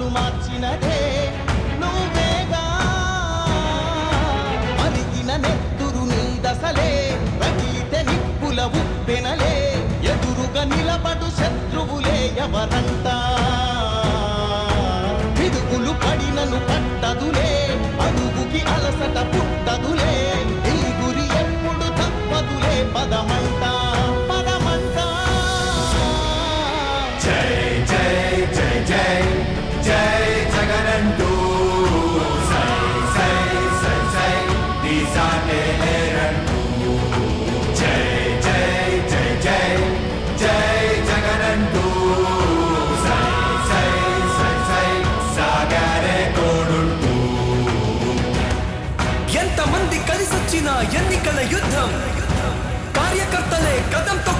తలరాతలు మార్చినదే. నువ్వేగా? మరిగిన నెత్తురు నీ దశలే. రగిలితే నిప్పుల ఉప్పెనలే ఎదురుగా నిలబడు శత్రువులే ఎవరంట? పిడుగులు పడినను పట్టదులే. అడుగుకి అలసట పుట్టదులే. ఈ గురి ఎప్పుడు తప్పదులే పదమంట. ఎన్నికల యుద్ధం. కార్యకర్తలే కదం తొక్కేందుకే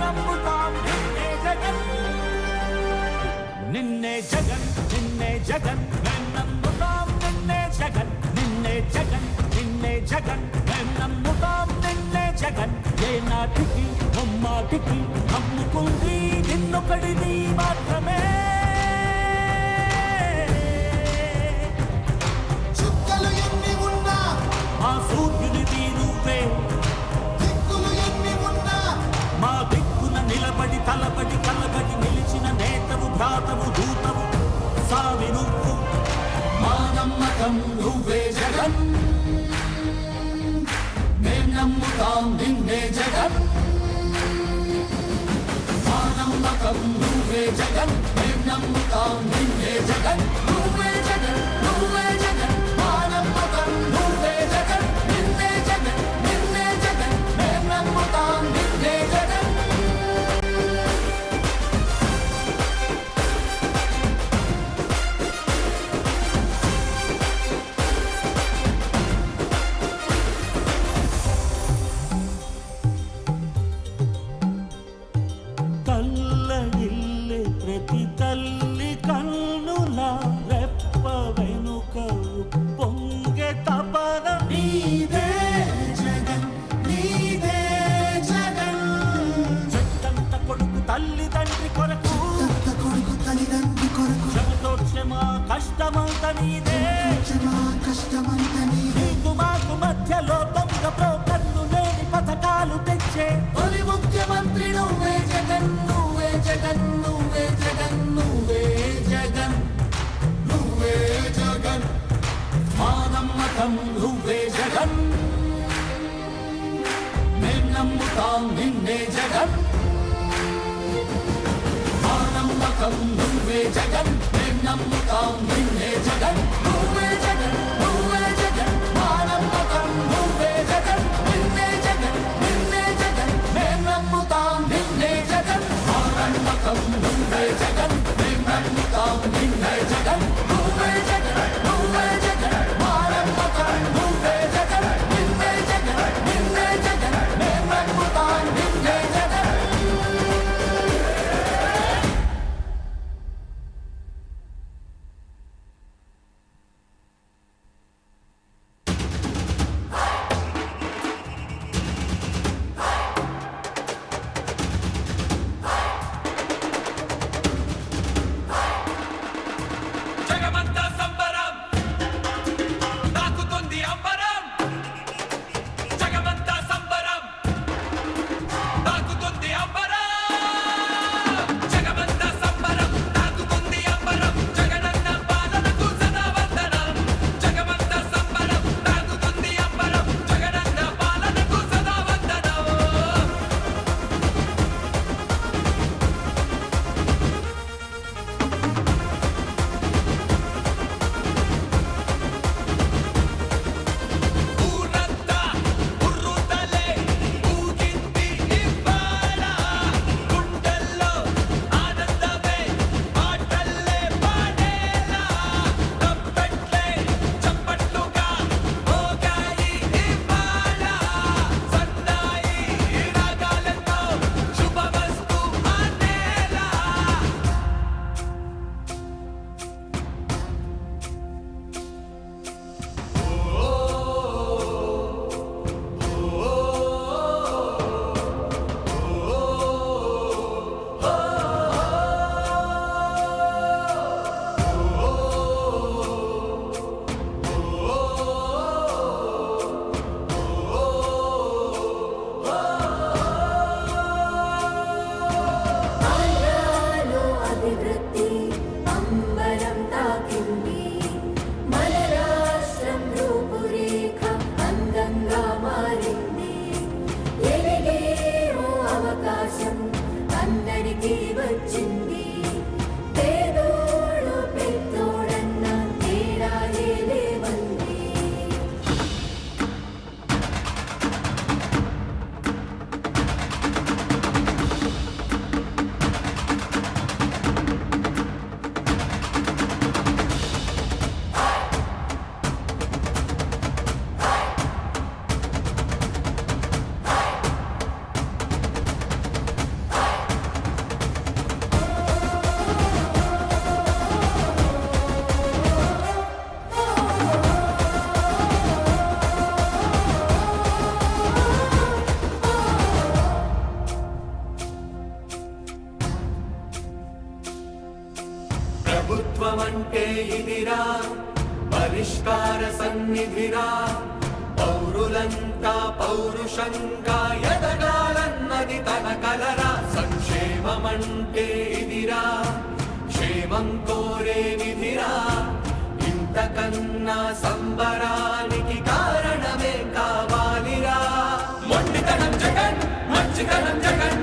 నమ్ముతాం నిన్నే జగన్ నిన్నే జగన్ నిన్నే జగన్ మేం నమ్ముతాం నిన్నే జగన్ నిన్నే జగన్ నిన్నే జగన్ మేం నమ్ముతాం నిన్నే జగన్. ఏ నాటికి నమ్మాటికి నమ్ముకుంది నిన్నొకడిని మాత్రమే. చుక్కలు ఎన్ని ఉన్నా మా సూర్యునిది తలబడి కలబడి నిలిచిన నేతవు భ్రాతవు దూతవు. సావి నువ్వు మా నమ్మకం నువ్వే జగన్. మేం నమ్ముతాం నిన్నే జగన్. మా నమ్మకం నువ్వే జగన్. మేం నమ్ముతాం నిన్నే జగన్ జగన్. మేం నిన్నే జగన్. మా నమ్మకం నువ్వే జగన్. సన్నిధిరా పరిష్కార సన్నిధిరా పౌరులంతా పౌరుషంగా ఎదగాలన్నది తన కలరా. సంక్షేమమంటే ఇదిరా క్షేమం కోరే నిధిరా ఇంతకన్నా సంబరానికి కారణమే కావాలిరా. మొండితనం జగన్ మంచితనం జగన్.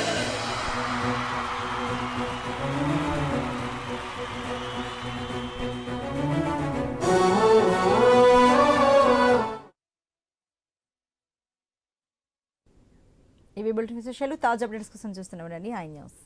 బులెటిన్ విశేషాలు తాజా అప్డేట్స్ కోసం చూస్తున్నామండి ఐ న్యూస్.